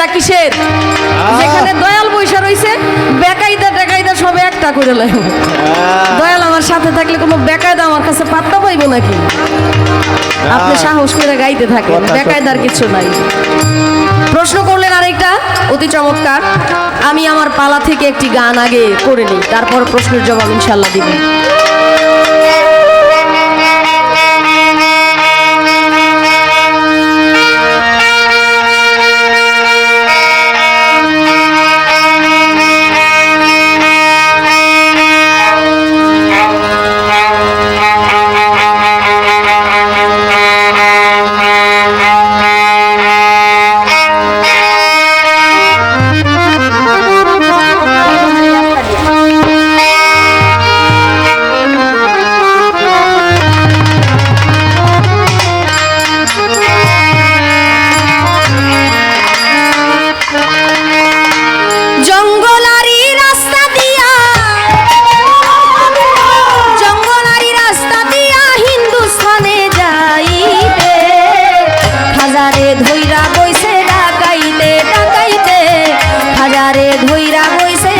এটা কিসের? যেখানে দয়াল বৈশা রয়েছে বেকাইদা টেকাইদা সবে একটা করে লাগ দয়াল আমার সাথে থাকলে কোনো বেকায়দা আমার কাছে পাত্তা পাইবো নাকি? আপনি সাহস করে গাইতে থাকেন বেকায়দার কিছু নাই। প্রশ্ন করলেন আরেকটা অতি চমৎকার। আমি আমার পালা থেকে একটি গান আগে করে নিই তারপর প্রশ্নের জবাব ইনশাল্লাহ দিব। voices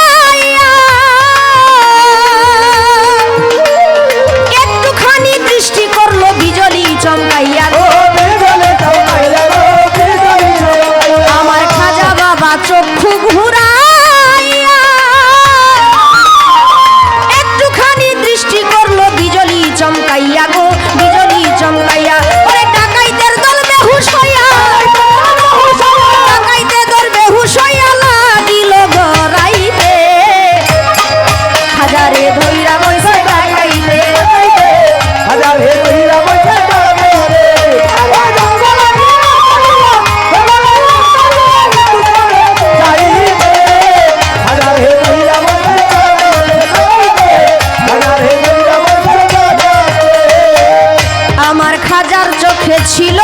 সে ছিল